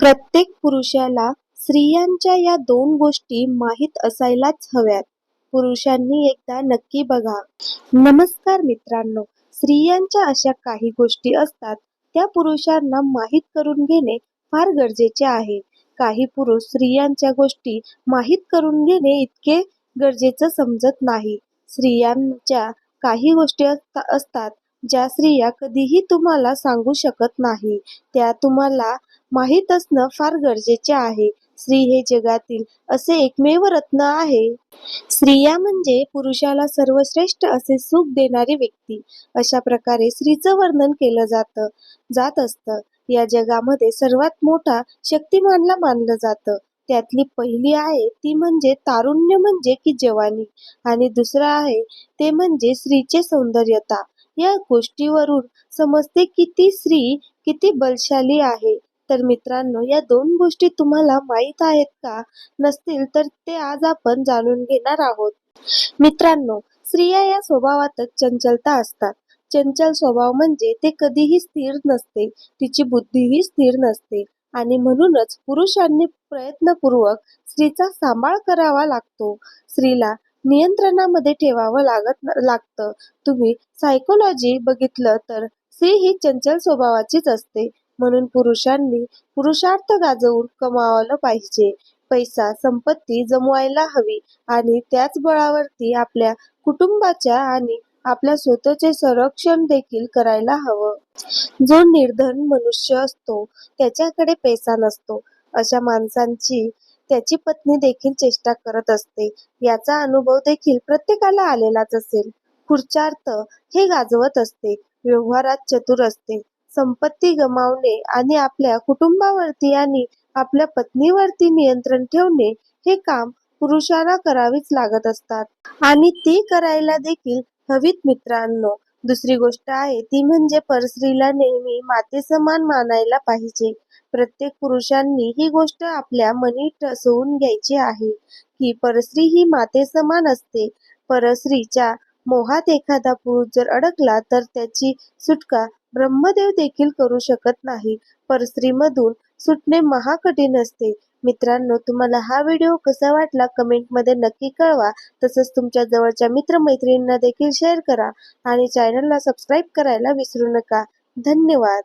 प्रत्येक पुरुषाला स्त्रियांच्या या दोन गोष्टी माहीत असायलाच हव्यात. पुरुषांनी एकदा नक्की बघा. नमस्कार मित्रांनो, स्त्रियांच्या अशा काही गोष्टी असतात त्या पुरुषांना माहीत करून घेणे फार गरजेचे आहे. काही पुरुष स्त्रियांच्या गोष्टी माहीत करून घेणे इतके गरजेचं समजत नाही. स्त्रियांच्या काही गोष्टी असतात ज्या स्त्रिया कधीही तुम्हाला सांगू शकत नाही त्या तुम्हाला माहीत असणं फार गरजेचे आहे. स्त्री हे जगातील असे एकमेव रत्न आहे. स्त्रिया म्हणजे पुरुषाला सर्वश्रेष्ठ असे सुख देणारी व्यक्ती अशा प्रकारे स्त्रीचं वर्णन केलं जात असतं. या जगामध्ये सर्वात मोठा शक्तिमानला मानलं जातं. त्यातली पहिली आहे ती म्हणजे तारुण्य म्हणजे की जवानी आणि दुसरं आहे ते म्हणजे स्त्रीचे सौंदर्यता. या गोष्टीवरून समजते की ती स्त्री किती बलशाली आहे. तर मित्रांनो या दोन गोष्टी तुम्हाला माहीत आहेत का? नसतील तर ते आज आपण जाणून घेणार आहोत. मित्रांनो, स्त्रिया या स्वभावातच चंचलता असतात. चंचल स्वभाव म्हणजे ते कधीही स्थिर नसते. तिची बुद्धीही स्थिर नसते आणि म्हणूनच पुरुषांनी प्रयत्नपूर्वक स्त्रीचा सांभाळ करावा लागतो. स्त्रीला नियंत्रणामध्ये ठेवावं लागत लागतं. तुम्ही सायकोलॉजी बघितलं तर स्त्री ही चंचल स्वभावाचीच असते. म्हणून पुरुषांनी पुरुषार्थ गाजवून कमावलं पाहिजे. पैसा, संपत्ती जमवायला हवी आणि त्याच बळावरती आपल्या कुटुंबाच्या आणि आपल्या स्वतःचे संरक्षण देखील करायला हवं. जो निर्धन मनुष्य असतो त्याच्याकडे पैसा नसतो अशा माणसांची त्याची पत्नी देखील चेष्टा करत असते. याचा अनुभव देखील प्रत्येकाला आलेलाच असेल. पुरुषार्थ हे गाजवत असते. व्यवहारात चतुर असते. संपत्ती गमावणे आणि आपल्या कुटुंबावरती आणि आपल्या पत्नीवरती नियंत्रण ठेवणे हे काम पुरुषांना करावीच लागत असतात. आणि ती करायला देखील हवीत मित्रांनो. दुसरी गोष्ट आहे ती म्हणजे परस्त्रीला नेहमी मातेसमान मानायला पाहिजे. प्रत्येक पुरुषांनी ही गोष्ट आपल्या मनी ठसवून घ्यायची आहे की परस्त्री ही मातेसमान असते. परस्त्रीच्या मोहात एखादा पुरुष जर अडकला तर त्याची सुटका ब्रह्मदेव देखील करू शकत नाही. परस्त्रीमधून सुटणे महाकठीण असते. मित्रांनो तुम्हाला हा व्हिडिओ कसा वाटला कमेंटमध्ये नक्की कळवा. तसंच तुमच्या जवळच्या मित्रमैत्रिणींना देखील शेअर करा आणि चॅनलला सबस्क्राईब करायला विसरू नका. धन्यवाद.